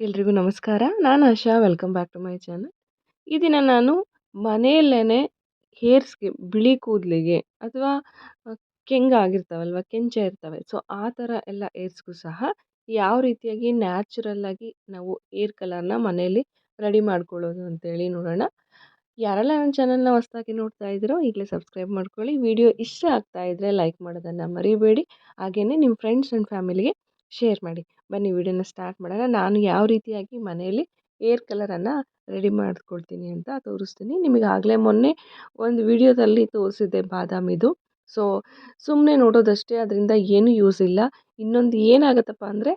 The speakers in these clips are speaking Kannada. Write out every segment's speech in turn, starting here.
ಎಲ್ರಿಗೂ ನಮಸ್ಕಾರ. ನಾನು Asha, welcome back to my channel. ಈ ದಿನ ನಾನು ಮನೆಯಲ್ಲೇ ಹೇರ್ಸ್ಗೆ, ಬಿಳಿ ಕೂದಲಿಗೆ ಅಥವಾ ಕೆಂಗಾಗಿರ್ತಾವಲ್ವ ಕೆಂಚ ಇರ್ತವೆ. ಸೊ, ಆ ಥರ ಎಲ್ಲ ಏರ್ಸ್ಗೂ ಸಹ ಯಾವ ರೀತಿಯಾಗಿ ನ್ಯಾಚುರಲ್ಲಾಗಿ ನಾವು ಏರ್ ಕಲರ್ನ ಮನೆಯಲ್ಲಿ ರೆಡಿ ಮಾಡ್ಕೊಳ್ಳೋದು ಅಂತೇಳಿ ನೋಡೋಣ. ಯಾರೆಲ್ಲ ನನ್ನ ಚಾನಲ್ನ ಹೊಸ್ದಾಗಿ ನೋಡ್ತಾ ಇದ್ದೀರೋ ಈಗಲೇ ಸಬ್ಸ್ಕ್ರೈಬ್ ಮಾಡ್ಕೊಳ್ಳಿ. ವಿಡಿಯೋ ಇಷ್ಟ ಆಗ್ತಾ ಇದ್ರೆ ಲೈಕ್ ಮಾಡೋದನ್ನು ಮರಿಬೇಡಿ. ಹಾಗೆಯೇ ನಿಮ್ಮ ಫ್ರೆಂಡ್ಸ್ ಆ್ಯಂಡ್ ಫ್ಯಾಮಿಲಿಗೆ ಶೇರ್ ಮಾಡಿ. ಬನ್ನಿ ವಿಡಿಯೋನ ಸ್ಟಾರ್ಟ್ ಮಾಡೋಣ. ನಾನು ಯಾವ ರೀತಿಯಾಗಿ ಮನೆಯಲ್ಲಿ ಏರ್ ಕಲರನ್ನು ರೆಡಿ ಮಾಡ್ಕೊಳ್ತೀನಿ ಅಂತ ತೋರಿಸ್ತೀನಿ. ನಿಮಗೆ ಆಗಲೇ ಮೊನ್ನೆ ಒಂದು ವಿಡಿಯೋದಲ್ಲಿ ತೋರಿಸಿದ್ದೆ ಬಾದಾಮಿದು ಸೊ ಸುಮ್ಮನೆ ನೋಡೋದಷ್ಟೇ, ಅದರಿಂದ ಏನೂ ಯೂಸ್ ಇಲ್ಲ. ಇನ್ನೊಂದು ಏನಾಗುತ್ತಪ್ಪ ಅಂದರೆ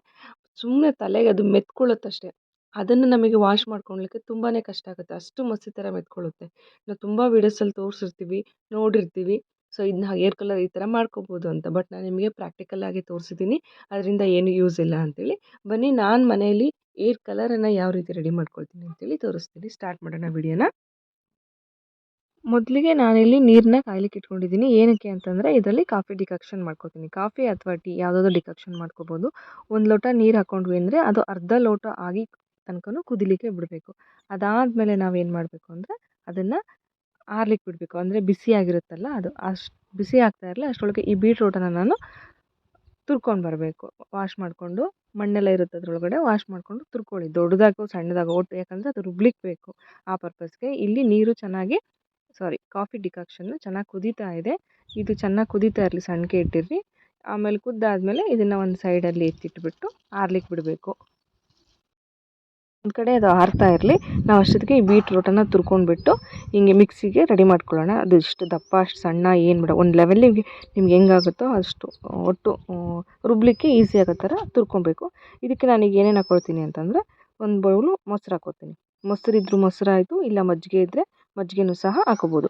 ಸುಮ್ಮನೆ ತಲೆಗೆ ಅದು ಮೆತ್ಕೊಳ್ಳುತ್ತಷ್ಟೇ. ಅದನ್ನು ನಮಗೆ ವಾಶ್ ಮಾಡ್ಕೊಳ್ಲಿಕ್ಕೆ ತುಂಬಾ ಕಷ್ಟ ಆಗುತ್ತೆ. ಅಷ್ಟು ಮಸಿ ಥರ ಮೆತ್ಕೊಳ್ಳುತ್ತೆ. ನಾವು ತುಂಬ ವೀಡಿಯೋಸಲ್ಲಿ ತೋರಿಸಿರ್ತೀವಿ, ನೋಡಿರ್ತೀವಿ. ಸೊ ಇದನ್ನ ಹೇರ್ ಕಲರ್ ಈ ಥರ ಮಾಡ್ಕೋಬೋದು ಅಂತ. ಬಟ್ ನಾನು ನಿಮಗೆ ಪ್ರಾಕ್ಟಿಕಲಾಗಿ ತೋರಿಸಿದ್ದೀನಿ. ಅದರಿಂದ ಏನು ಯೂಸ್ ಇಲ್ಲ ಅಂತೇಳಿ. ಬನ್ನಿ, ನಾನು ಮನೆಯಲ್ಲಿ ಏರ್ ಕಲರನ್ನು ಯಾವ ರೀತಿ ರೆಡಿ ಮಾಡ್ಕೊಳ್ತೀನಿ ಅಂತೇಳಿ ತೋರಿಸ್ತೀನಿ. ಸ್ಟಾರ್ಟ್ ಮಾಡೋಣ ವಿಡಿಯೋನ. ಮೊದಲಿಗೆ ನಾನಿಲ್ಲಿ ನೀರನ್ನ ಕಾಯ್ಲಿಕ್ಕೆ ಇಟ್ಕೊಂಡಿದ್ದೀನಿ. ಏನಕ್ಕೆ ಅಂತಂದರೆ, ಇದರಲ್ಲಿ ಕಾಫಿ ಡಿಕಕ್ಷನ್ ಮಾಡ್ಕೋತೀನಿ. ಕಾಫಿ ಅಥವಾ ಟೀ ಯಾವುದಾದ್ರು ಡಿಕಕ್ಷನ್ ಮಾಡ್ಕೋಬೋದು. ಒಂದು ಲೋಟ ನೀರು ಹಾಕ್ಕೊಂಡ್ವಿ ಅಂದರೆ, ಅದು ಅರ್ಧ ಲೋಟ ಆಗಿ ತನಕನೂ ಕುದಿಲಿಕ್ಕೆ ಬಿಡಬೇಕು. ಅದಾದಮೇಲೆ ನಾವೇನು ಮಾಡಬೇಕು ಅಂದರೆ, ಅದನ್ನು ಆರ್ಲಿಕ್ಕೆ ಬಿಡಬೇಕು. ಅಂದರೆ ಬಿಸಿಯಾಗಿರುತ್ತಲ್ಲ ಅದು ಅಷ್ಟು ಬಿಸಿ ಆಗ್ತಾ ಇರಲಿ ಅಷ್ಟರೊಳಗೆ ಈ ಬೀಟ್ರೂಟನ್ನು ನಾನು ತುರ್ಕೊಂಡು ಬರಬೇಕು. ವಾಶ್ ಮಾಡಿಕೊಂಡು ಮಣ್ಣೆಲ್ಲ ಇರುತ್ತೆ ಅದರೊಳಗಡೆ ವಾಶ್ ಮಾಡಿಕೊಂಡು ತುರ್ಕೊಳ್ಳಿ. ದೊಡ್ಡದಾಗೋ ಸಣ್ಣದಾಗೋ ಒಟ್ಟು ಯಾಕಂದರೆ ಅದು ರುಬ್ಲಿಕ್ಕೆ ಬೇಕು ಆ ಪರ್ಪಸ್ಗೆ. ಇಲ್ಲಿ ನೀರು ಚೆನ್ನಾಗಿ, ಸಾರಿ, ಕಾಫಿ ಡಿಕಾಕ್ಷನ್ನು ಚೆನ್ನಾಗಿ ಕುದೀತಾ ಇದೆ. ಇದು ಚೆನ್ನಾಗಿ ಕುದೀತಾ ಇರಲಿ ಸಣ್ಣಗೆ ಇಟ್ಟಿರ್ರಿ ಆಮೇಲೆ ಕುದ್ದಾದಮೇಲೆ ಇದನ್ನು ಒಂದು ಸೈಡಲ್ಲಿ ಎತ್ತಿಟ್ಬಿಟ್ಟು ಆರ್ಲಿಕ್ಕೆ ಬಿಡಬೇಕು. ಒಂದು ಕಡೆ ಅದು ಆರ್ತಾ ಇರಲಿ, ನಾವು ಅಷ್ಟೊತ್ತಿಗೆ ಈ ಬೀಟ್ರೂಟನ್ನು ತುರ್ಕೊಂಡ್ಬಿಟ್ಟು ಹಿಂಗೆ ಮಿಕ್ಸಿಗೆ ರೆಡಿ ಮಾಡ್ಕೊಳ್ಳೋಣ. ಅದು ಇಷ್ಟು ದಪ್ಪ, ಅಷ್ಟು ಸಣ್ಣ, ಏನು ಬಿಡ. ಒಂದು ಲೆವೆಲ್ಲಿಗೆ ನಿಮ್ಗೆ ಹೆಂಗಾಗುತ್ತೋ ಅಷ್ಟು ಒಟ್ಟು ರುಬ್ಬಲಿಕ್ಕೆ ಈಸಿ ಆಗೋ ಥರ ತುರ್ಕೊಬೇಕು. ಇದಕ್ಕೆ ನಾನೀಗ ಏನೇನು ಹಾಕ್ಕೊಳ್ತೀನಿ ಅಂತಂದರೆ, ಒಂದು ಬೌಲು ಮೊಸರು ಹಾಕ್ಕೊತೀನಿ ಮೊಸರು ಇದ್ದರೂ ಮೊಸರು ಆಯಿತು, ಇಲ್ಲ ಮಜ್ಜಿಗೆ ಇದ್ದರೆ ಮಜ್ಜಿಗೆನೂ ಸಹ ಹಾಕೋಬೋದು.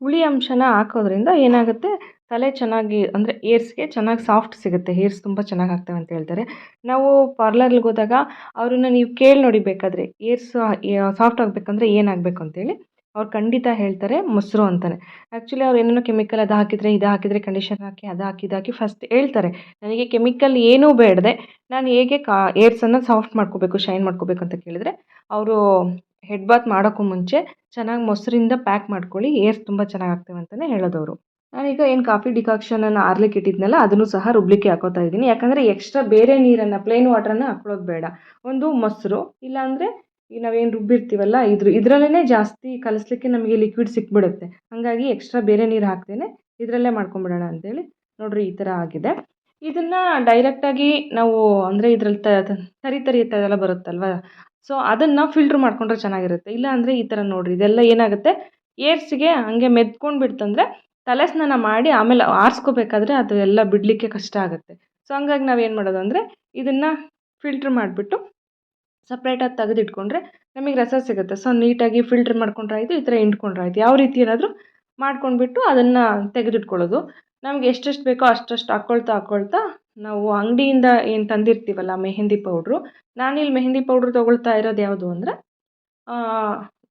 ಹುಳಿ ಅಂಶನ ಹಾಕೋದ್ರಿಂದ ಏನಾಗುತ್ತೆ? ತಲೆ ಚೆನ್ನಾಗಿ ಅಂದರೆ ಏರ್ಸ್ಗೆ ಚೆನ್ನಾಗಿ ಸಾಫ್ಟ್ ಸಿಗುತ್ತೆ. ಹೇರ್ಸ್ ತುಂಬ ಚೆನ್ನಾಗಿ ಆಗ್ತವೆ ಅಂತ ಹೇಳ್ತಾರೆ. ನಾವು ಪಾರ್ಲರ್ಗೆ ಹೋದಾಗ ಅವ್ರನ್ನ ನೀವು ಕೇಳಿ ನೋಡಿ ಬೇಕಾದರೆ ಏರ್ಸ್ ಸಾಫ್ಟ್ ಆಗಬೇಕಂದ್ರೆ ಏನಾಗಬೇಕು ಅಂತೇಳಿ ಅವ್ರು ಖಂಡಿತ ಹೇಳ್ತಾರೆ ಮೊಸರು ಅಂತಾನೆ. ಆ್ಯಕ್ಚುಲಿ ಅವ್ರು ಏನೇನೋ ಕೆಮಿಕಲ್ ಅದು ಹಾಕಿದರೆ, ಇದು ಹಾಕಿದರೆ ಕಂಡೀಷನ್ ಹಾಕಿ, ಅದು ಹಾಕಿ, ಇದು ಹಾಕಿ ಫಸ್ಟ್ ಹೇಳ್ತಾರೆ. ನನಗೆ ಕೆಮಿಕಲ್ ಏನೂ ಬೇಡದೆ. ನಾನು ಹೇಗೆ ಕಾ ಏರ್ಸನ್ನು ಸಾಫ್ಟ್ ಮಾಡ್ಕೋಬೇಕು ಶೈನ್ ಮಾಡ್ಕೋಬೇಕು ಅಂತ ಕೇಳಿದರೆ ಅವರು ಹೆಡ್ ಬಾತ್ ಮಾಡೋಕ್ಕೂ ಮುಂಚೆ ಚೆನ್ನಾಗಿ ಮೊಸರಿಂದ ಪ್ಯಾಕ್ ಮಾಡ್ಕೊಳ್ಳಿ. ಏರ್ಸ್ ತುಂಬ ಚೆನ್ನಾಗಿ ಆಗ್ತವೆ ಅಂತಲೇ ಹೇಳೋದವರು. ನಾನೀಗ ಏನು ಕಾಫಿ ಡಿಕಾಕ್ಷನನ್ನು ಆರ್ಲಿಕ್ಕೆ ಇಟ್ಟಿದ್ನಲ್ಲ, ಅದನ್ನು ಸಹ ರುಬ್ಲಿಕ್ಕೆ ಹಾಕೋತಾ ಇದ್ದೀನಿ. ಯಾಕಂದರೆ ಎಕ್ಸ್ಟ್ರಾ ಬೇರೆ ನೀರನ್ನು ಪ್ಲೇನ್ ವಾಟ್ರನ್ನು ಹಾಕ್ಕೊಳ್ಳೋದು ಬೇಡ. ಒಂದು ಮೊಸರು, ಇಲ್ಲಾಂದರೆ ಈಗ ನಾವೇನು ರುಬ್ಬಿರ್ತೀವಲ್ಲ, ಇದ್ರ ಇದರಲ್ಲೇ ಜಾಸ್ತಿ ಕಲಿಸ್ಲಿಕ್ಕೆ ನಮಗೆ ಲಿಕ್ವಿಡ್ ಸಿಕ್ಬಿಡುತ್ತೆ. ಹಾಗಾಗಿ ಎಕ್ಸ್ಟ್ರಾ ಬೇರೆ ನೀರು ಹಾಕ್ತೇನೆ ಇದರಲ್ಲೇ ಮಾಡ್ಕೊಂಬಿಡೋಣ ಅಂತೇಳಿ ನೋಡ್ರಿ ಈ ಥರ ಆಗಿದೆ. ಇದನ್ನು ಡೈರೆಕ್ಟಾಗಿ ನಾವು ಅಂದರೆ ಇದ್ರಲ್ಲಿ ತರಿ ತರಿ ಎಲ್ಲ ಬರುತ್ತಲ್ವ? ಸೊ ಅದನ್ನು ಫಿಲ್ಟ್ರ್ ಮಾಡಿಕೊಂಡ್ರೆ ಚೆನ್ನಾಗಿರುತ್ತೆ. ಇಲ್ಲ ಅಂದರೆ ಈ ಥರ ನೋಡಿರಿ, ಇದೆಲ್ಲ ಏನಾಗುತ್ತೆ? ಏರ್ಸಿಗೆ ಹಂಗೆ ಮೆದ್ಕೊಂಡು ಬಿಡ್ತಂದರೆ ತಲೆ ಸ್ನಾನ ಮಾಡಿ ಆಮೇಲೆ ಆರಿಸ್ಕೋಬೇಕಾದ್ರೆ ಅದು ಎಲ್ಲ ಬಿಡಲಿಕ್ಕೆ ಕಷ್ಟ ಆಗುತ್ತೆ. ಸೊ ಹಂಗಾಗಿ ನಾವೇನು ಮಾಡೋದು ಅಂದರೆ ಇದನ್ನು ಫಿಲ್ಟ್ರ್ ಮಾಡಿಬಿಟ್ಟು ಸಪ್ರೇಟಾಗಿ ತೆಗೆದಿಟ್ಕೊಂಡ್ರೆ ನಮಗೆ ರಸ ಸಿಗುತ್ತೆ. ಸೊ ನೀಟಾಗಿ ಫಿಲ್ಟ್ರ್ ಮಾಡ್ಕೊಂಡ್ರೆ ಆಯಿತು, ಈ ಥರ ಹಿಂಡ್ಕೊಂಡ್ರೆ ಆಯಿತು. ಯಾವ ರೀತಿ ಏನಾದರೂ ಮಾಡ್ಕೊಂಡ್ಬಿಟ್ಟು ಅದನ್ನು ತೆಗೆದಿಟ್ಕೊಳ್ಳೋದು. ನಮಗೆ ಎಷ್ಟೆಷ್ಟು ಬೇಕೋ ಅಷ್ಟಷ್ಟು ಹಾಕ್ಕೊಳ್ತಾ ಹಾಕ್ಕೊಳ್ತಾ ನಾವು ಅಂಗಡಿಯಿಂದ ಏನು ತಂದಿರ್ತೀವಲ್ಲ, ಮೆಹೆಂದಿ ಪೌಡ್ರು. ನಾನಿಲ್ಲಿ ಮೆಹೆಂದಿ ಪೌಡ್ರು ತೊಗೊಳ್ತಾ ಇರೋದು ಯಾವುದು ಅಂದರೆ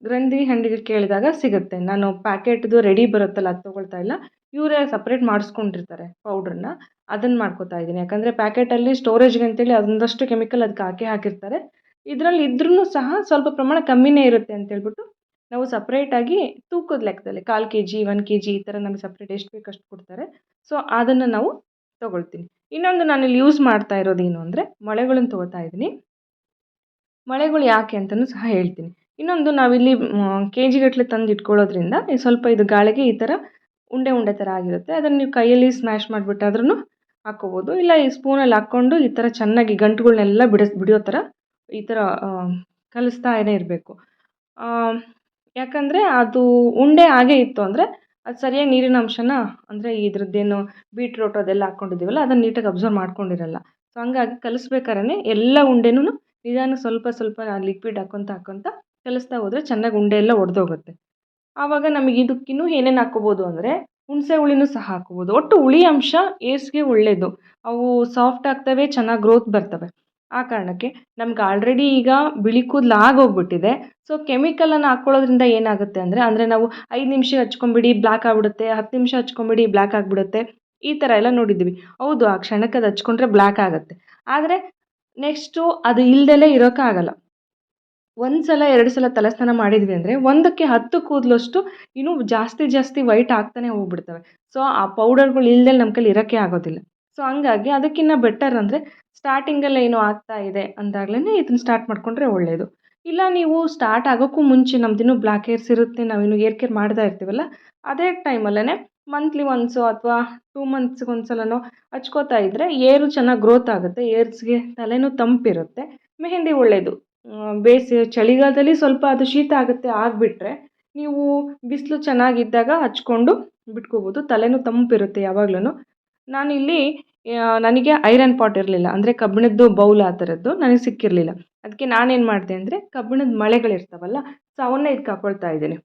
ಗ್ರಂಥಿ ಹಂಡಿಗೆ ಕೇಳಿದಾಗ ಸಿಗುತ್ತೆ. ನಾನು ಪ್ಯಾಕೆಟ್ದು ರೆಡಿ ಬರುತ್ತಲ್ಲ, ಅದು ತೊಗೊಳ್ತಾ ಇಲ್ಲ. ಇವರೇ ಸಪ್ರೇಟ್ ಮಾಡಿಸ್ಕೊಂಡಿರ್ತಾರೆ ಪೌಡ್ರನ್ನ ಅದನ್ನು ಮಾಡ್ಕೋತಾ ಇದ್ದೀನಿ. ಯಾಕಂದರೆ ಪ್ಯಾಕೆಟಲ್ಲಿ ಸ್ಟೋರೇಜ್ಗೆ ಅಂತೇಳಿ ಅದೊಂದಷ್ಟು ಕೆಮಿಕಲ್ ಅದಕ್ಕೆ ಹಾಕಿ ಹಾಕಿರ್ತಾರೆ. ಇದರಲ್ಲಿ ಇದ್ರೂ ಸಹ ಸ್ವಲ್ಪ ಪ್ರಮಾಣ ಕಮ್ಮಿನೇ ಇರುತ್ತೆ ಅಂತೇಳ್ಬಿಟ್ಟು ನಾವು ಸಪ್ರೇಟಾಗಿ ತೂಕದ ಲೆಕ್ಕದಲ್ಲಿ ಕಾಲು K G one K G ಈ ಥರ ನಮಗೆ ಸಪ್ರೇಟ್ ಎಷ್ಟು ಬೇಕು ಅಷ್ಟು ಕೊಡ್ತಾರೆ. ಸೊ ಅದನ್ನು ನಾವು ತೊಗೊಳ್ತೀನಿ. ಇನ್ನೊಂದು ನಾನು ಇಲ್ಲಿ ಯೂಸ್ ಮಾಡ್ತಾ ಇರೋದೇನು ಅಂದರೆ ಮೊಳೆಗಳನ್ನು ತೊಗೋತಾ ಇದ್ದೀನಿ. ಮೊಳೆಗಳು ಯಾಕೆ ಅಂತಲೂ ಸಹ ಹೇಳ್ತೀನಿ. ಇನ್ನೊಂದು ನಾವಿಲ್ಲಿ ಕೆ ಜಿಗಟ್ಟಲೆ ತಂದು ಇಟ್ಕೊಳ್ಳೋದ್ರಿಂದ ಸ್ವಲ್ಪ ಇದು ಗಾಳಿಗೆ ಈ ಥರ ಉಂಡೆ ಉಂಡೆ ಥರ ಆಗಿರುತ್ತೆ. ಅದನ್ನು ನೀವು ಕೈಯಲ್ಲಿ ಸ್ಮ್ಯಾಶ್ ಮಾಡಿಬಿಟ್ಟಾದ್ರೂ ಹಾಕ್ಕೋಬೋದು ಇಲ್ಲ ಈ ಸ್ಪೂನಲ್ಲಿ ಹಾಕ್ಕೊಂಡು ಈ ಥರ ಚೆನ್ನಾಗಿ ಗಂಟುಗಳನ್ನೆಲ್ಲ ಬಿಡಿಸ್, ಬಿಡಿಯೋ ಥರ ಈ ಥರ ಕಲಿಸ್ತಾನೇ ಇರಬೇಕು. ಯಾಕಂದರೆ ಅದು ಉಂಡೆ ಹಾಗೆ ಇತ್ತು ಅಂದರೆ ಅದು ಸರಿಯಾಗಿ ನೀರಿನ ಅಂಶನ ಅಂದರೆ ಇದ್ರದ್ದೇನು ಬೀಟ್ರೋಟ್ ಅದೆಲ್ಲ ಹಾಕ್ಕೊಂಡಿದ್ದೀವಲ್ಲ ಅದನ್ನು ನೀಟಾಗಿ ಅಬ್ಸರ್ವ್ ಮಾಡ್ಕೊಂಡಿರಲ್ಲ. ಸೊ ಹಂಗಾಗಿ ಕಲಿಸ್ಬೇಕಾದ್ರೆ ಎಲ್ಲ ಉಂಡೆನೂ ನಿಧಾನ ಸ್ವಲ್ಪ ಸ್ವಲ್ಪ ಲಿಕ್ವಿಡ್ ಹಾಕ್ಕೊತ ಹಾಕ್ಕೊತ ಕಲಿಸ್ತಾ ಹೋದರೆ ಚೆನ್ನಾಗಿ ಉಂಡೆ ಎಲ್ಲ ಒಡೆದೋಗುತ್ತೆ. ಆವಾಗ ನಮಗೆ ಇದಕ್ಕಿನ್ನೂ ಏನೇನು ಹಾಕ್ಕೋಬೋದು ಅಂದರೆ ಹುಣಸೆ ಹುಳಿನೂ ಸಹ ಹಾಕ್ಕೋಬೋದು. ಒಟ್ಟು ಹುಳಿ ಅಂಶ ಏರ್ಸ್ಗೆ ಒಳ್ಳೆಯದು ಅವು ಸಾಫ್ಟ್ ಆಗ್ತವೆ, ಚೆನ್ನಾಗಿ ಗ್ರೋತ್ ಬರ್ತವೆ. ಆ ಕಾರಣಕ್ಕೆ ನಮ್ಗೆ ಆಲ್ರೆಡಿ ಈಗ ಬಿಳಿ ಕೂದಲು ಆಗೋಗ್ಬಿಟ್ಟಿದೆ. ಸೊ ಕೆಮಿಕಲನ್ನು ಹಾಕ್ಕೊಳ್ಳೋದ್ರಿಂದ ಏನಾಗುತ್ತೆ ಅಂದರೆ ಅಂದರೆ ನಾವು ಐದು ನಿಮಿಷ ಹಚ್ಕೊಂಬಿಡಿ ಬ್ಲ್ಯಾಕ್ ಆಗಿಬಿಡುತ್ತೆ. ಹತ್ತು ನಿಮಿಷ ಹಚ್ಕೊಂಬಿಡಿ ಬ್ಲ್ಯಾಕ್ ಆಗಿಬಿಡುತ್ತೆ. ಈ ಥರ ಎಲ್ಲ ನೋಡಿದ್ದೀವಿ ಹೌದು, ಆ ಕ್ಷಣಕ್ಕೆ ಅದು ಹಚ್ಕೊಂಡ್ರೆ ಬ್ಲ್ಯಾಕ್ ಆಗುತ್ತೆ. ಆದರೆ ನೆಕ್ಸ್ಟು ಅದು ಇಲ್ದಲೇ ಇರೋಕ್ಕಾಗಲ್ಲ. ಒಂದು ಸಲ ಎರಡು ಸಲ ತಲೆ ಸ್ನಾನ ಮಾಡಿದ್ವಿ ಅಂದರೆ ಒಂದಕ್ಕೆ ಹತ್ತು ಕೂದಲಷ್ಟು ಇನ್ನೂ ಜಾಸ್ತಿ ಜಾಸ್ತಿ ವೈಟ್ ಆಗ್ತಾನೆ ಹೋಗ್ಬಿಡ್ತವೆ. ಸೊ ಆ ಪೌಡರ್ಗಳು ಇಲ್ದೆ ನಮ್ಮ ಕೈಲಿ ಇರೋಕ್ಕೆ ಆಗೋದಿಲ್ಲ. ಸೊ ಹಂಗಾಗಿ ಅದಕ್ಕಿಂತ ಬೆಟರ್ ಅಂದರೆ ಸ್ಟಾರ್ಟಿಂಗಲ್ಲಿ ಏನೋ ಆಗ್ತಾ ಇದೆ ಅಂದಾಗಲೇ ಇದನ್ನು ಸ್ಟಾರ್ಟ್ ಮಾಡಿಕೊಂಡ್ರೆ ಒಳ್ಳೆಯದು ಇಲ್ಲ, ನೀವು ಸ್ಟಾರ್ಟ್ ಆಗೋಕ್ಕೂ ಮುಂಚೆ ನಮ್ದಿನ್ನೂ ಬ್ಲ್ಯಾಕ್ ಹೇರ್ಸ್ ಇರುತ್ತೆ ನಾವಿನ್ನೂ ಏರ್ ಕೇರ್ ಮಾಡ್ತಾ ಇರ್ತೀವಲ್ಲ, ಅದೇ ಟೈಮಲ್ಲೇ ಮಂತ್ಲಿ ಒನ್ಸು ಅಥವಾ ಟೂ ಮಂತ್ಸ್ಗೆ ಒಂದು ಸಲನೋ ಹಚ್ಕೋತಾ ಇದ್ದರೆ ಏರು ಚೆನ್ನಾಗಿ ಗ್ರೋತ್ ಆಗುತ್ತೆ ಏರ್ಸ್ಗೆ ತಲೆನೂ ತಂಪಿರುತ್ತೆ ಮೆಹಂದಿ ಒಳ್ಳೆಯದು ಬೇಸಿಗೆ ಚಳಿಗಾಲದಲ್ಲಿ ಸ್ವಲ್ಪ ಅದು ಶೀತ ಆಗುತ್ತೆ ಆಗಿಬಿಟ್ರೆ ನೀವು ಬಿಸಿಲು ಚೆನ್ನಾಗಿದ್ದಾಗ ಹಚ್ಕೊಂಡು ಬಿಟ್ಕೋಬೋದು. ತಲೆನೂ ತಂಪಿರುತ್ತೆ ಯಾವಾಗ್ಲೂ ನಾನಿಲ್ಲಿ ನನಗೆ ಐರನ್ ಪಾಟ್ ಇರಲಿಲ್ಲ. ಅಂದರೆ ಕಬ್ಬಿಣದ್ದು ಬೌಲ್ ಆ ಥರದ್ದು ನನಗೆ ಸಿಕ್ಕಿರಲಿಲ್ಲ. ಅದಕ್ಕೆ ನಾನೇನು ಮಾಡಿದೆ ಅಂದರೆ ಕಬ್ಬಿಣದ ಮಳೆಗಳಿರ್ತಾವಲ್ಲ, ಸೊ ಅವನ್ನೇ ಇದಕ್ಕೆ ಹಾಕೊಳ್ತಾ ಇದ್ದೀನಿ.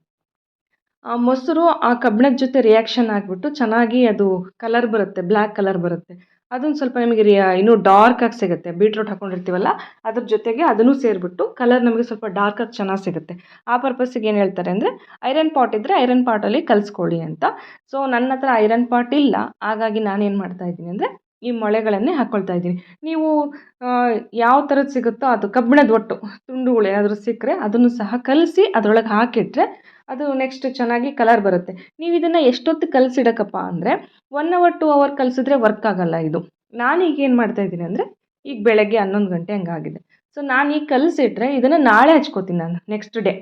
ಆ, ಮೊಸರು ಆ ಕಬ್ಬಿಣದ ಜೊತೆ ರಿಯಾಕ್ಷನ್ ಆಗಿಬಿಟ್ಟು ಚೆನ್ನಾಗಿ ಅದು ಕಲರ್ ಬರುತ್ತೆ ಬ್ಲ್ಯಾಕ್ ಕಲರ್ ಬರುತ್ತೆ. ಅದೊಂದು ಸ್ವಲ್ಪ ನಿಮಗೆ ರಿಯ, ಇನ್ನೂ ಡಾರ್ಕಾಗಿ ಸಿಗುತ್ತೆ. ಬೀಟ್ರೂಟ್ ಹಾಕ್ಕೊಂಡಿರ್ತೀವಲ್ಲ ಅದ್ರ ಜೊತೆಗೆ ಅದನ್ನು ಸೇರಿಬಿಟ್ಟು ಕಲರ್ ನಮಗೆ ಸ್ವಲ್ಪ ಡಾರ್ಕಾಗಿ ಚೆನ್ನಾಗಿ ಸಿಗುತ್ತೆ. ಆ ಪರ್ಪಸ್ಸಿಗೆ ಏನು ಹೇಳ್ತಾರೆ ಅಂದರೆ ಐರನ್ ಪಾಟ್ ಇದ್ದರೆ ಐರನ್ ಪಾಟಲ್ಲಿ ಕಲಿಸ್ಕೊಳ್ಳಿ ಅಂತ. ಸೊ ನನ್ನ ಹತ್ರ ಐರನ್ ಪಾಟ್ ಇಲ್ಲ. ಹಾಗಾಗಿ ನಾನೇನು ಮಾಡ್ತಾ ಇದ್ದೀನಿ ಅಂದರೆ, ಈ ಮೊಳೆಗಳನ್ನೇ ಹಾಕ್ಕೊಳ್ತಾ ಇದ್ದೀನಿ. ನೀವು ಯಾವ ಥರದ್ದು ಸಿಗುತ್ತೋ ಅದು ಕಬ್ಬಿಣದ ಒಟ್ಟು ತುಂಡುಗಳು ಏನಾದರೂ ಸಿಕ್ಕರೆ ಅದನ್ನು ಸಹ ಕಲಸಿ ಅದರೊಳಗೆ ಹಾಕಿಟ್ರೆ ಅದು ನೆಕ್ಸ್ಟ್ ಚೆನ್ನಾಗಿ ಕಲರ್ ಬರುತ್ತೆ. ನೀವು ಇದನ್ನು ಎಷ್ಟೊತ್ತು ಕಲಸಿಡಕ್ಕಪ್ಪ ಅಂದರೆ ಒನ್ ಅವರ್ ಟು ಅವರ್ ಕಲಸಿದ್ರೆ ವರ್ಕ್ ಆಗೋಲ್ಲ ಇದು. ನಾನೀಗ ಏನು ಮಾಡ್ತಾ ಇದ್ದೀನಿ ಅಂದರೆ ಈಗ ಬೆಳಗ್ಗೆ ಹನ್ನೊಂದು ಗಂಟೆ ಹಂಗಾಗಿದೆ ಸೊ ನಾನು ಈಗ ಕಲಸಿಟ್ರೆ ಇದನ್ನು ನಾಳೆ ಹಚ್ಕೋತೀನಿ ನಾನು ನೆಕ್ಸ್ಟ್ ಡೇ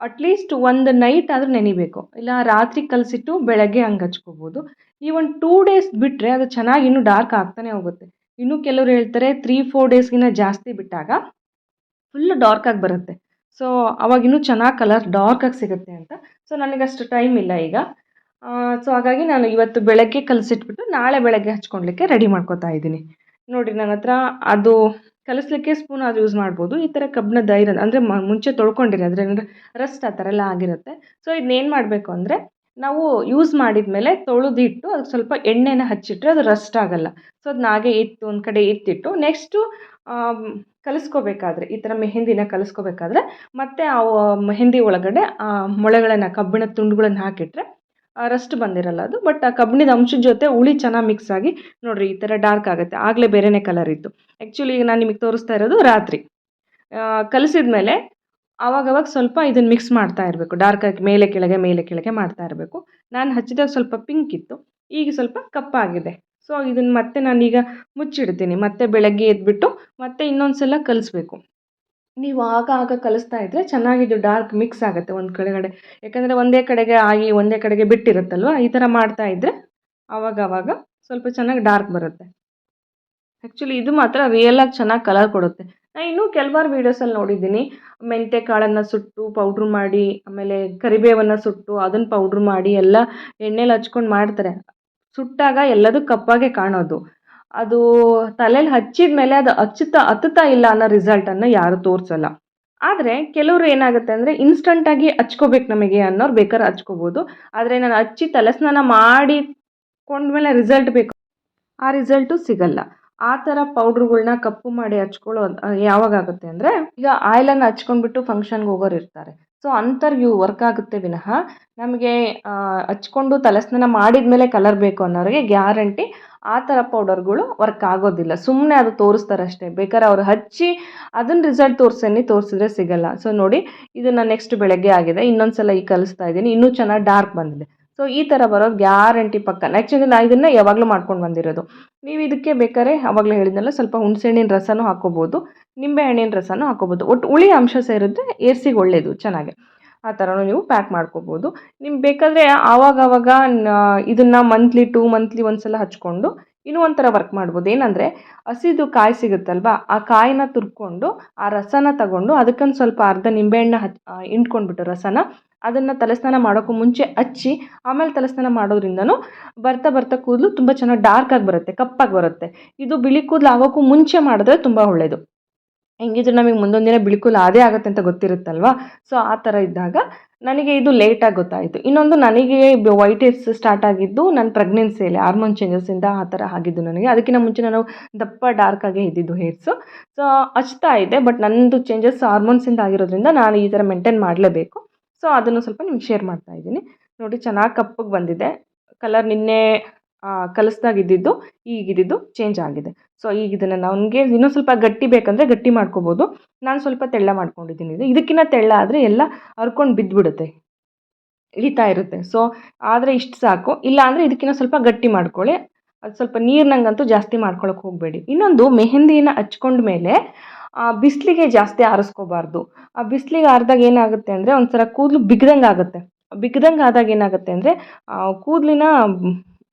ಅಟ್ಲೀಸ್ಟ್ ಒಂದು ನೈಟ್ ಆದರೂ ನೆನಿಬೇಕು. ಇಲ್ಲ ರಾತ್ರಿ ಕಲಸಿಟ್ಟು ಬೆಳಗ್ಗೆ ಹಂಗೆ ಹಚ್ಕೋಬೋದು. ಈ ಒಂದು ಟೂ ಡೇಸ್ ಬಿಟ್ಟರೆ ಅದು ಚೆನ್ನಾಗಿ ಇನ್ನೂ ಡಾರ್ಕ್ ಆಗ್ತಾನೆ ಹೋಗುತ್ತೆ. ಇನ್ನೂ ಕೆಲವರು ಹೇಳ್ತಾರೆ ತ್ರೀ ಫೋರ್ ಡೇಸ್ಗಿನ್ನ ಜಾಸ್ತಿ ಬಿಟ್ಟಾಗ ಫುಲ್ ಡಾರ್ಕ್ ಆಗಿ ಬರುತ್ತೆ. ಸೊ ಅವಾಗ ಇನ್ನೂ ಚೆನ್ನಾಗಿ ಕಲರ್ ಡಾರ್ಕಾಗಿ ಸಿಗುತ್ತೆ ಅಂತ. ಸೊ ನನಗಷ್ಟು ಟೈಮ್ ಇಲ್ಲ ಈಗ. ಸೊ ಹಾಗಾಗಿ ನಾನು ಇವತ್ತು ಬೆಳಗ್ಗೆ ಕಲಸಿಟ್ಬಿಟ್ಟು ನಾಳೆ ಬೆಳಗ್ಗೆ ಹಚ್ಕೊಳ್ಲಿಕ್ಕೆ ರೆಡಿ ಮಾಡ್ಕೋತಾ ಇದ್ದೀನಿ. ನೋಡಿ, ನನ್ನ ಹತ್ರ ಅದು ಕಲಿಸ್ಲಿಕ್ಕೆ ಸ್ಪೂನ್ ಅದು ಯೂಸ್ ಮಾಡ್ಬೋದು. ಈ ಥರ ಕಬ್ಬಿಣದ ಐರನ್ ಅಂದರೆ ಮುಂಚೆ ತೊಳ್ಕೊಂಡಿರಿ, ಅಂದರೆ ರಸ್ಟ್ ಆ ಥರ ಎಲ್ಲ ಆಗಿರುತ್ತೆ. ಸೊ ಇದನ್ನೇನು ಮಾಡಬೇಕು ಅಂದರೆ, ನಾವು ಯೂಸ್ ಮಾಡಿದ ಮೇಲೆ ತೊಳೆದಿಟ್ಟು ಅದಕ್ಕೆ ಸ್ವಲ್ಪ ಎಣ್ಣೆನ ಹಚ್ಚಿಟ್ರೆ ಅದು ರಸ್ಟ್ ಆಗೋಲ್ಲ. ಸೊ ಅದನ್ನ ಹಾಗೆ ಇತ್ತು ಒಂದು ಕಡೆ ಇತ್ತಿಟ್ಟು ನೆಕ್ಸ್ಟು ಕಲಿಸ್ಕೋಬೇಕಾದ್ರೆ, ಈ ಥರ ಮೆಹೆಂದಿನ ಕಲಿಸ್ಕೋಬೇಕಾದ್ರೆ, ಮತ್ತೆ ಆ ಮೆಹೆಂದಿ ಒಳಗಡೆ ಆ ಮೊಳೆಗಳನ್ನು, ಕಬ್ಬಿಣದ ತುಂಡುಗಳನ್ನು ಹಾಕಿಟ್ರೆ ರಸ್ಟ್ ಬಂದಿರಲ್ಲ ಅದು. ಬಟ್ ಆ ಕಬ್ಬಿಣದ ಅಂಶದ ಜೊತೆ ಹುಳಿ ಚೆನ್ನಾಗಿ ಮಿಕ್ಸ್ ಆಗಿ, ನೋಡಿರಿ ಈ ಥರ ಡಾರ್ಕ್ ಆಗುತ್ತೆ. ಆಗಲೇ ಬೇರೆಯೇ ಕಲರ್ ಇತ್ತು. ಆ್ಯಕ್ಚುಲಿ ಈಗ ನಾನು ನಿಮಗೆ ತೋರಿಸ್ತಾ ಇರೋದು ರಾತ್ರಿ. ಕಲಿಸಿದ ಮೇಲೆ ಆವಾಗವಾಗ ಸ್ವಲ್ಪ ಇದನ್ನು ಮಿಕ್ಸ್ ಮಾಡ್ತಾ ಇರಬೇಕು. ಡಾರ್ಕ್ ಆಗಿ ಮೇಲೆ ಕೆಳಗೆ ಮೇಲೆ ಕೆಳಗೆ ಮಾಡ್ತಾ ಇರಬೇಕು. ನಾನು ಹಚ್ಚಿದಾಗ ಸ್ವಲ್ಪ ಪಿಂಕ್ ಇತ್ತು. ಈಗ ಸ್ವಲ್ಪ ಕಪ್ಪಾಗಿದೆ. ಸೊ ಇದನ್ನು ಮತ್ತೆ ನಾನೀಗ ಮುಚ್ಚಿಡ್ತೀನಿ. ಮತ್ತೆ ಬೆಳಗ್ಗೆ ಎದ್ಬಿಟ್ಟು ಮತ್ತೆ ಇನ್ನೊಂದು ಸಲ ಕಲಿಸ್ಬೇಕು. ನೀವು ಆಗ ಆಗ ಕಲಿಸ್ತಾ ಇದ್ದರೆ ಚೆನ್ನಾಗಿದ್ದು ಡಾರ್ಕ್ ಮಿಕ್ಸ್ ಆಗುತ್ತೆ ಒಂದು ಕಡೆಗಡೆ. ಯಾಕಂದರೆ ಒಂದೇ ಕಡೆಗೆ ಆಗಿ ಒಂದೇ ಕಡೆಗೆ ಬಿಟ್ಟಿರುತ್ತಲ್ವ? ಈ ಥರ ಮಾಡ್ತಾ ಇದ್ದರೆ ಆವಾಗ ಆವಾಗ ಸ್ವಲ್ಪ ಚೆನ್ನಾಗಿ ಡಾರ್ಕ್ ಬರುತ್ತೆ. ಆ್ಯಕ್ಚುಲಿ ಇದು ಮಾತ್ರ ರಿಯಲಾಗಿ ಚೆನ್ನಾಗಿ ಕಲರ್ ಕೊಡುತ್ತೆ. ನಾನು ಇನ್ನೂ ಕೆಲವಾರು ವೀಡಿಯೋಸಲ್ಲಿ ನೋಡಿದ್ದೀನಿ. ಮೆಂತೆ ಕಾಳನ್ನು ಸುಟ್ಟು ಪೌಡ್ರ್ ಮಾಡಿ, ಆಮೇಲೆ ಕರಿಬೇವನ್ನು ಸುಟ್ಟು ಅದನ್ನು ಪೌಡ್ರ್ ಮಾಡಿ, ಎಲ್ಲ ಎಣ್ಣೆಲಿ ಹಚ್ಕೊಂಡು ಮಾಡ್ತಾರೆ. ಸುಟ್ಟಾಗ ಎಲ್ಲದೂ ಕಪ್ಪಾಗೆ ಕಾಣೋದು. ಅದು ತಲೆಯಲ್ಲಿ ಹಚ್ಚಿದ ಮೇಲೆ ಅದು ಹಚ್ಚುತ್ತಾ ಹತ್ತುತ್ತಾ ಇಲ್ಲ ಅನ್ನೋ ರಿಸಲ್ಟನ್ನು ಯಾರು ತೋರಿಸಲ್ಲ. ಆದರೆ ಕೆಲವರು ಏನಾಗುತ್ತೆ ಅಂದರೆ ಇನ್ಸ್ಟಂಟಾಗಿ ಹಚ್ಕೋಬೇಕು ನಮಗೆ ಅನ್ನೋರು ಬೇಕಾದ್ರೆ ಹಚ್ಕೋಬೋದು. ಆದರೆ ನಾನು ಹಚ್ಚಿ ತಲೆ ಸ್ನಾನ ಮಾಡಿ ಕೊಂಡ್ಮೇಲೆ ರಿಸಲ್ಟ್ ಬೇಕು. ಆ ರಿಸಲ್ಟು ಸಿಗಲ್ಲ. ಆ ಥರ ಪೌಡ್ರುಗಳನ್ನ ಕಪ್ಪು ಮಾಡಿ ಹಚ್ಕೊಳ್ಳೋ, ಯಾವಾಗ ಆಗುತ್ತೆ ಅಂದರೆ ಈಗ ಆಯಿಲನ್ನು ಹಚ್ಕೊಂಡ್ಬಿಟ್ಟು ಫಂಕ್ಷನ್ಗೆ ಹೋಗೋರು ಇರ್ತಾರೆ. ಸೊ ಅಂಥವ್ರಿಗೆ ವರ್ಕ್ ಆಗುತ್ತೆ ವಿನಃ. ನಮಗೆ ಹಚ್ಕೊಂಡು ತಲೆಸ್ನಾನ ಮಾಡಿದ ಮೇಲೆ ಕಲರ್ ಬೇಕು ಅನ್ನೋರಿಗೆ ಗ್ಯಾರಂಟಿ ಆ ಥರ ಪೌಡರ್ಗಳು ವರ್ಕ್ ಆಗೋದಿಲ್ಲ. ಸುಮ್ಮನೆ ಅದು ತೋರಿಸ್ತಾರೆ ಅಷ್ಟೇ ಬೇಕಾದ್ರೆ ಅವ್ರು ಹಚ್ಚಿ ಅದನ್ನ ರಿಸಲ್ಟ್ ತೋರಿಸೇನೆ, ತೋರಿಸಿದ್ರೆ ಸಿಗಲ್ಲ. ಸೊ ನೋಡಿ, ಇದನ್ನು ನೆಕ್ಸ್ಟ್ ಬೆಳಗ್ಗೆ ಆಗಿದೆ. ಇನ್ನೊಂದು ಸಲ ಈಗ ಕಲಿಸ್ತಾ ಇದ್ದೀನಿ. ಇನ್ನೂ ಚೆನ್ನಾಗಿ ಡಾರ್ಕ್ ಬಂದಿದೆ. ಸೊ ಈ ಥರ ಬರೋದು ಗ್ಯಾರಂಟಿ ಪಕ್ಕ. ಆ್ಯಕ್ಚುಲಿ ನಾನು ಇದನ್ನು ಯಾವಾಗಲೂ ಮಾಡ್ಕೊಂಡು ಬಂದಿರೋದು. ನೀವು ಇದಕ್ಕೆ ಬೇಕಾದ್ರೆ ಅವಾಗಲೇ ಹೇಳಿದ್ನಲ್ಲ, ಸ್ವಲ್ಪ ಹುಣಸೆಹಣ್ಣಿನ ರಸನೂ ಹಾಕ್ಕೋಬೋದು ನಿಂಬೆ ಹಣ್ಣಿನ ರಸನೂ ಹಾಕ್ಕೋಬೋದು ಒಟ್ಟು ಹುಳಿ ಅಂಶ ಸೇರಿದ್ರೆ ಏರ್ಸಿಗೆ ಒಳ್ಳೆಯದು ಚೆನ್ನಾಗಿ. ಆ ಥರನೂ ನೀವು ಪ್ಯಾಕ್ ಮಾಡ್ಕೋಬೋದು. ನಿಮ್ಗೆ ಬೇಕಾದರೆ ಆವಾಗ ಆವಾಗ ಇದನ್ನು ಮಂತ್ಲಿ ಟೂ ಮಂತ್ಲಿ ಒಂದು ಸಲ ಹಚ್ಕೊಂಡು ಇನ್ನೂ ಒಂಥರ ವರ್ಕ್ ಮಾಡ್ಬೋದು. ಏನಂದರೆ ಹಸಿದು ಕಾಯಿ ಸಿಗುತ್ತಲ್ವಾ, ಆ ಕಾಯಿನ ತುರ್ಕೊಂಡು, ಆ ರಸನ ತಗೊಂಡು ಅದಕ್ಕೊಂದು ಸ್ವಲ್ಪ ಅರ್ಧ ನಿಂಬೆಹಣ್ಣ ಹಚ್ ಹಿಂಡ್ಕೊಂಡ್ಬಿಟ್ಟು ರಸನ, ಅದನ್ನು ತಲೆಸ್ನಾನ ಮಾಡೋಕ್ಕೂ ಮುಂಚೆ ಹಚ್ಚಿ, ಆಮೇಲೆ ತಲೆಸ್ನಾನ ಮಾಡೋದ್ರಿಂದನೂ ಬರ್ತಾ ಬರ್ತಾ ಕೂದಲು ತುಂಬ ಚೆನ್ನಾಗಿ ಡಾರ್ಕಾಗಿ ಬರುತ್ತೆ, ಕಪ್ಪಾಗಿ ಬರುತ್ತೆ. ಇದು ಬಿಳಿ ಕೂದಲು ಆಗೋಕ್ಕೂ ಮುಂಚೆ ಮಾಡಿದ್ರೆ ತುಂಬ ಒಳ್ಳೆಯದು ಹೆಂಗಿದ್ರೆ ನಮಗೆ ಮುಂದೊಂದು ದಿನ ಬಿಳಿಕೂಲು ಅದೇ ಆಗುತ್ತೆ ಅಂತ ಗೊತ್ತಿರುತ್ತಲ್ವ? ಸೊ ಆ ಥರ ಇದ್ದಾಗ ನನಗೆ ಇದು ಲೇಟಾಗಿ ಗೊತ್ತಾಯಿತು. ಇನ್ನೊಂದು ನನಗೆ ವೈಟ್ ಹೇರ್ಸ್ ಸ್ಟಾರ್ಟ್ ಆಗಿದ್ದು ನನ್ನ ಪ್ರೆಗ್ನೆನ್ಸಿಯಲ್ಲಿ ಹಾರ್ಮೋನ್ ಚೇಂಜಸ್ಸಿಂದ ಆ ಥರ ಆಗಿದ್ದು ನನಗೆ. ಅದಕ್ಕಿಂತ ಮುಂಚೆ ನಾನು ದಪ್ಪ ಡಾರ್ಕ್ ಆಗೇ ಇದ್ದಿದ್ದು ಹೇರ್ಸು ಸೊ ಹಚ್ತಾ ಇದೆ ಬಟ್ ನನ್ನದು ಚೇಂಜಸ್ ಹಾರ್ಮೋನ್ಸಿಂದ ಆಗಿರೋದ್ರಿಂದ ನಾನು ಈ ಥರ ಮೇಂಟೈನ್ ಮಾಡಲೇಬೇಕು. ಸೊ ಅದನ್ನು ಸ್ವಲ್ಪ ನಿಮ್ಗೆ ಶೇರ್ ಮಾಡ್ತಾ ಇದ್ದೀನಿ. ನೋಡಿ, ಚೆನ್ನಾಗಿ ಕಪ್ಪಗೆ ಬಂದಿದೆ. ಕಲರ್ ನಿನ್ನೆ ಕಲಸ್ದಾಗ ಇದ್ದಿದ್ದು ಈಗಿದ್ದಿದ್ದು ಚೇಂಜ್ ಆಗಿದೆ. ಸೊ, ಈಗ ಇದನ್ನು ನಮಗೆ ಇನ್ನೂ ಸ್ವಲ್ಪ ಗಟ್ಟಿ ಬೇಕಂದರೆ ಗಟ್ಟಿ ಮಾಡ್ಕೋಬೋದು. ನಾನು ಸ್ವಲ್ಪ ತೆಳ್ಳ ಮಾಡ್ಕೊಂಡಿದ್ದೀನಿ. ಇದು ಇದಕ್ಕಿಂತ ತೆಳ್ಳ ಆದರೆ ಎಲ್ಲ ಹರ್ಕೊಂಡು ಬಿದ್ದುಬಿಡುತ್ತೆ ಇಳಿತಾ ಇರುತ್ತೆ. ಸೊ, ಆದರೆ ಇಷ್ಟು ಸಾಕು. ಇಲ್ಲ ಅಂದರೆ ಇದಕ್ಕಿಂತ ಸ್ವಲ್ಪ ಗಟ್ಟಿ ಮಾಡ್ಕೊಳ್ಳಿ. ಅದು ಸ್ವಲ್ಪ ನೀರಿನಂಗಂತೂ ಜಾಸ್ತಿ ಮಾಡ್ಕೊಳಕ್ಕೆ ಹೋಗಬೇಡಿ. ಇನ್ನೊಂದು ಮೆಹಂದಿನ ಹಚ್ಕೊಂಡ ಮೇಲೆ ಬಿಸಿಲಿಗೆ ಜಾಸ್ತಿ ಆರಿಸ್ಕೋಬಾರ್ದು. ಆ ಬಿಸಿಲಿಗೆ ಆರಿದಾಗ ಏನಾಗುತ್ತೆ ಅಂದರೆ ಒಂಥರ ಕೂದಲು ಬಿಗ್ದಂಗೆ ಆಗುತ್ತೆ ಬಿಗ್ದಂಗೆ ಆದಾಗ ಏನಾಗುತ್ತೆ ಅಂದರೆ ಕೂದಲಿನ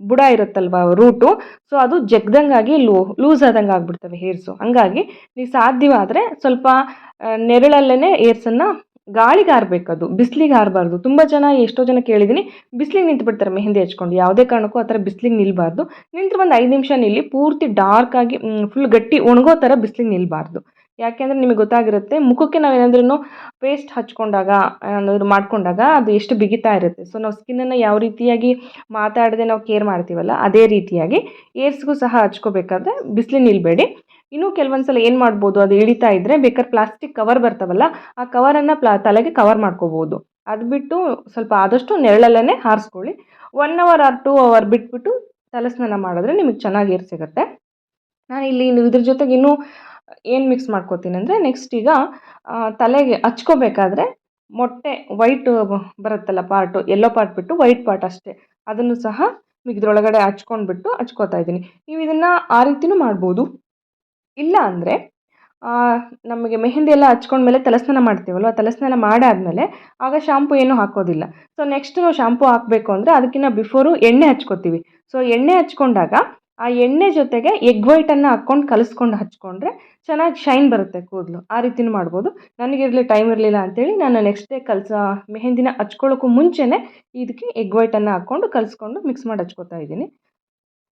ಬುಡ ಇರುತ್ತಲ್ವ ರೂಟು ಸೊ ಅದು ಜಗ್ದಂಗಾಗಿ ಲೂ ಲೂಸ್ ಆದಂಗೆ ಆಗ್ಬಿಡ್ತವೆ ಹೇರ್ಸು ಹಂಗಾಗಿ ನೀವು ಸಾಧ್ಯವಾದರೆ ಸ್ವಲ್ಪ ನೆರಳಲ್ಲೇ ಏರ್ಸನ್ನು ಗಾಳಿಗೆ ಆರಬೇಕದು ಬಿಸಿಲಿಗೆ ಆರಬಾರ್ದು. ತುಂಬ ಜನ ಎಷ್ಟೋ ಜನ ಕೇಳಿದ್ದೀನಿ ಬಿಸಿಲಿಗೆ ನಿಂತು ಬಿಡ್ತಾರೆ ಮೆಹಂದಿ ಹಚ್ಕೊಂಡು, ಯಾವುದೇ ಕಾರಣಕ್ಕೂ ಆ ಥರ ಬಿಸಿಲಿಗೆ ನಿಲ್ಲಬಾರ್ದು ನಿಂತು ಒಂದು ಐದು ನಿಮಿಷ ನಿಲ್ಲಿ, ಪೂರ್ತಿ ಡಾರ್ಕ್ ಆಗಿ ಫುಲ್ ಗಟ್ಟಿ ಒಣಗೋ ಥರ ಬಿಸಿಲಿಗೆ ನಿಲ್ಲಬಾರ್ದು ಯಾಕೆಂದರೆ ನಿಮಗೆ ಗೊತ್ತಾಗಿರುತ್ತೆ, ಮುಖಕ್ಕೆ ನಾವು ಏನಾದ್ರೂ ಪೇಸ್ಟ್ ಹಚ್ಕೊಂಡಾಗ, ಏನಾದರೂ ಮಾಡ್ಕೊಂಡಾಗ ಅದು ಎಷ್ಟು ಬಿಗಿತಾ ಇರುತ್ತೆ. ಸೊ ನಾವು ಸ್ಕಿನ್ನನ್ನು ಯಾವ ರೀತಿಯಾಗಿ ಮಾತಾಡದೆ ನಾವು ಕೇರ್ ಮಾಡ್ತೀವಲ್ಲ, ಅದೇ ರೀತಿಯಾಗಿ ಏರ್ಸ್ಗೂ ಸಹ ಹಚ್ಕೋಬೇಕಾದ್ರೆ ಬಿಸಿಲು ನಿಲ್ಲಬೇಡಿ ಇನ್ನೂ ಕೆಲವೊಂದು ಸಲ ಏನು ಮಾಡ್ಬೋದು, ಅದು ಇಳಿತಾ ಇದ್ದರೆ ಬೇಕಾದ್ರೆ ಪ್ಲಾಸ್ಟಿಕ್ ಕವರ್ ಬರ್ತಾವಲ್ಲ, ಆ ಕವರನ್ನು ಪ್ಲಾ, ತಲೆಗೆ ಕವರ್ ಮಾಡ್ಕೋಬೋದು. ಅದು ಬಿಟ್ಟು ಸ್ವಲ್ಪ ಆದಷ್ಟು ನೆರಳಲ್ಲೇ ಹಾರಿಸ್ಕೊಳ್ಳಿ. One hour or two hour ಬಿಟ್ಬಿಟ್ಟು ತಲೆ ಸ್ನಾನ ಮಾಡಿದ್ರೆ ನಿಮಗೆ ಚೆನ್ನಾಗಿ ಏರ್ ಸಿಗುತ್ತೆ. ನಾನು ಇಲ್ಲಿ ಇದ್ರ ಜೊತೆಗೆ ಇನ್ನೂ ಏನು ಮಿಕ್ಸ್ ಮಾಡ್ಕೋತೀನಿ ಅಂದರೆ ನೆಕ್ಸ್ಟ್ ಈಗ ತಲೆಗೆ ಹಚ್ಕೋಬೇಕಾದ್ರೆ ಮೊಟ್ಟೆ ವೈಟ್ ಬರುತ್ತಲ್ಲ ಪಾರ್ಟು ಎಲ್ಲೋ ಪಾರ್ಟ್ ಬಿಟ್ಟು ವೈಟ್ ಪಾರ್ಟ್ ಅಷ್ಟೇ. ಅದನ್ನು ಸಹ ಇದ್ರೊಳಗಡೆ ಹಚ್ಕೊಂಡ್ಬಿಟ್ಟು ಹಚ್ಕೋತಾ ಇದ್ದೀನಿ. ನೀವು ಇದನ್ನು ಆ ರೀತಿಯೂ ಮಾಡ್ಬೋದು. ಇಲ್ಲ ಅಂದರೆ ನಮಗೆ ಮೆಹಂದಿ ಎಲ್ಲ ಹಚ್ಕೊಂಡ್ಮೇಲೆ ತಲೆಸ್ನಾನ ಮಾಡ್ತೀವಲ್ವ? ತಲೆಸ್ನಾನ ಮಾಡಾದಮೇಲೆ ಆಗ ಶಾಂಪು ಏನೂ ಹಾಕೋದಿಲ್ಲ. ಸೊ ನೆಕ್ಸ್ಟ್ ನಾವು ಶಾಂಪು ಹಾಕಬೇಕು ಅಂದರೆ ಅದಕ್ಕಿಂತ ಬಿಫೋರು ಎಣ್ಣೆ ಹಚ್ಕೋತೀವಿ. ಸೊ ಎಣ್ಣೆ ಹಚ್ಕೊಂಡಾಗ ಆ ಎಣ್ಣೆ ಜೊತೆಗೆ ಎಗ್ ವೈಟನ್ನು ಹಾಕ್ಕೊಂಡು ಕಲಿಸ್ಕೊಂಡು ಹಚ್ಕೊಂಡ್ರೆ ಚೆನ್ನಾಗಿ ಶೈನ್ ಬರುತ್ತೆ ಕೂದಲು. ಆ ರೀತಿನೂ ಮಾಡ್ಬೋದು. ನನಗಿರಲಿ ಟೈಮ್ ಇರಲಿಲ್ಲ ಅಂತೇಳಿ ನಾನು ನೆಕ್ಸ್ಟ್ ಡೇ ಕಲ್ಸ, ಮೆಹಂದಿನ ಹಚ್ಕೊಳ್ಳೋಕ್ಕೂ ಮುಂಚೆನೇ ಇದಕ್ಕೆ ಎಗ್ ವೈಟನ್ನು ಹಾಕ್ಕೊಂಡು ಕಲಿಸ್ಕೊಂಡು ಮಿಕ್ಸ್ ಮಾಡಿ ಹಚ್ಕೋತಾ ಇದ್ದೀನಿ.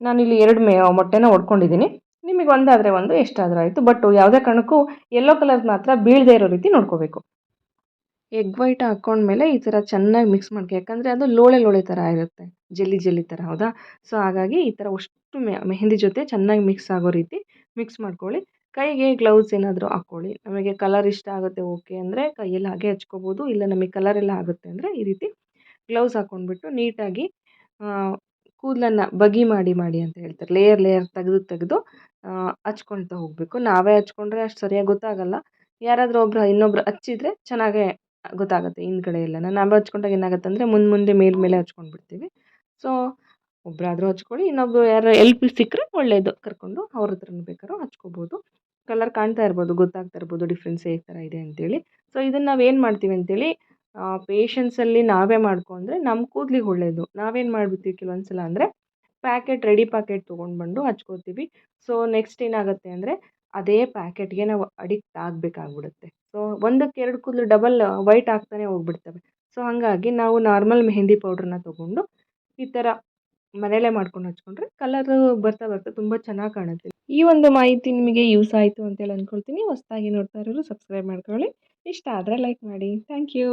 ನಾನಿಲ್ಲಿ ಎರಡು ಮೆ, ಮೊಟ್ಟೆನ ಒಡ್ಕೊಂಡಿದ್ದೀನಿ. ನಿಮಗೆ ಒಂದಾದರೆ ಒಂದು, ಎಷ್ಟಾದರೂ ಆಯಿತು. ಬಟ್ ಯಾವುದೇ ಕಾರಣಕ್ಕೂ ಎಲ್ಲೋ ಕಲರ್ ಮಾತ್ರ ಬೀಳದೇ ಇರೋ ರೀತಿ ನೋಡ್ಕೋಬೇಕು. ಎಗ್ ವೈಟ್ ಹಾಕ್ಕೊಂಡ್ಮೇಲೆ ಈ ಥರ ಚೆನ್ನಾಗಿ ಮಿಕ್ಸ್ ಮಾಡ್ಕೊ. ಯಾಕಂದರೆ ಅದು ಲೋಳೆ ಲೋಳೆ ಥರ ಇರುತ್ತೆ. ಜೆಲ್ಲಿ ಜೆಲ್ಲಿ ಥರ ಹೌದಾ? ಸೊ ಹಾಗಾಗಿ ಈ ಥರ ಅಷ್ಟು ಮೆಹಂದಿ ಜೊತೆ ಚೆನ್ನಾಗಿ ಮಿಕ್ಸ್ ಆಗೋ ರೀತಿ ಮಿಕ್ಸ್ ಮಾಡ್ಕೊಳ್ಳಿ. ಕೈಗೆ ಗ್ಲೌಸ್ ಏನಾದರೂ ಹಾಕ್ಕೊಳ್ಳಿ. ನಮಗೆ ಕಲರ್ ಇಷ್ಟ ಆಗುತ್ತೆ ಓಕೆ ಅಂದರೆ ಕೈಯಲ್ಲಿ ಹಾಗೆ ಹಚ್ಕೋಬೋದು. ಇಲ್ಲ ನಮಗೆ ಕಲರ್ ಎಲ್ಲ ಆಗುತ್ತೆ ಅಂದರೆ ಈ ರೀತಿ ಗ್ಲೌಸ್ ಹಾಕ್ಕೊಂಡ್ಬಿಟ್ಟು ನೀಟಾಗಿ ಕೂದಲನ್ನು ಬಗಿ ಮಾಡಿ ಮಾಡಿ ಅಂತ ಹೇಳ್ತಾರೆ. ಲೇಯರ್ ಲೇಯರ್ ತೆಗೆದು ತೆಗೆದು ಹಚ್ಕೊಳ್ತಾ ಹೋಗಬೇಕು. ನಾವೇ ಹಚ್ಕೊಂಡ್ರೆ ಅಷ್ಟು ಸರಿಯಾಗಿ ಗೊತ್ತಾಗಲ್ಲ. ಯಾರಾದರೂ ಒಬ್ರು, ಇನ್ನೊಬ್ರು ಹಚ್ಚಿದ್ರೆ ಚೆನ್ನಾಗೇ ಗೊತ್ತಾಗುತ್ತೆ ಹಿಂದ್ಗಡೆ ಎಲ್ಲ ನಾವೇ ಹಚ್ಕೊಂಡಾಗ ಏನಾಗುತ್ತೆ ಅಂದರೆ ಮುಂದೆ ಮುಂದೆ ಮೇಲೆ ಮೇಲೆ ಹಚ್ಕೊಂಡು ಬಿಡ್ತೀವಿ ಸೊ ಒಬ್ಬರಾದ್ರೂ ಹಚ್ಕೊಳ್ಳಿ, ಇನ್ನೊಬ್ರು ಯಾರು ಎಲ್ಪ್ ಸಿಕ್ಕರೆ ಒಳ್ಳೆಯದು ಕರ್ಕೊಂಡು ಅವ್ರ ಹತ್ರ ಬೇಕಾದ್ರೂ ಹಚ್ಕೋಬೋದು. ಕಲರ್ ಕಾಣ್ತಾ ಇರ್ಬೋದು, ಗೊತ್ತಾಗ್ತಾ ಇರ್ಬೋದು ಡಿಫ್ರೆನ್ಸ್ ಹೇಗೆ ಥರ ಇದೆ ಅಂತೇಳಿ. ಸೊ ಇದನ್ನು ನಾವೇನು ಮಾಡ್ತೀವಿ ಅಂತೇಳಿ ಪೇಷನ್ಸಲ್ಲಿ ನಾವೇ ಮಾಡ್ಕೊಂಡ್ರೆ ನಮ್ಮ ಕೂದಲಿಗೆ ಒಳ್ಳೆಯದು ನಾವೇನು ಮಾಡಿಬಿಡ್ತೀವಿ ಕೆಲವೊಂದು ಸಲ ಅಂದರೆ ಪ್ಯಾಕೆಟ್ ರೆಡಿ ಪ್ಯಾಕೆಟ್ ತೊಗೊಂಡು ಬಂದು ಹಚ್ಕೋತೀವಿ. ಸೊ ನೆಕ್ಸ್ಟ್ ಏನಾಗುತ್ತೆ ಅಂದರೆ, ಅದೇ ಪ್ಯಾಕೆಟ್ಗೆ ನಾವು ಅಡಿಕ್ಟ್ ಆಗಬೇಕಾಗ್ಬಿಡುತ್ತೆ. ಸೊ ಒಂದಕ್ಕೆ ಎರಡು ಕೂದಲು ಡಬಲ್ ವೈಟ್ ಆಗ್ತಾನೆ ಹೋಗ್ಬಿಡ್ತವೆ. ಸೊ ಹಾಗಾಗಿ ನಾವು ನಾರ್ಮಲ್ ಮೆಹಂದಿ ಪೌಡ್ರನ್ನ ತೊಗೊಂಡು ಈ ಥರ ಮನೇಲೇ ಮಾಡ್ಕೊಂಡು ಹಚ್ಕೊಂಡ್ರೆ ಕಲರು ಬರ್ತಾ ಬರ್ತಾ ತುಂಬ ಚೆನ್ನಾಗಿ ಕಾಣುತ್ತೆ. ಈ ಒಂದು ಮಾಹಿತಿ ನಿಮಗೆ ಯೂಸ್ ಆಯಿತು ಅಂತೇಳಿ ಅಂದ್ಕೊಳ್ತೀನಿ ಹೊಸ್ದಾಗಿ ನೋಡ್ತಾ ಇರೋರು ಸಬ್ಸ್ಕ್ರೈಬ್ ಮಾಡ್ಕೊಳ್ಳಿ. ಇಷ್ಟ ಆದರೆ ಲೈಕ್ ಮಾಡಿ. Thank you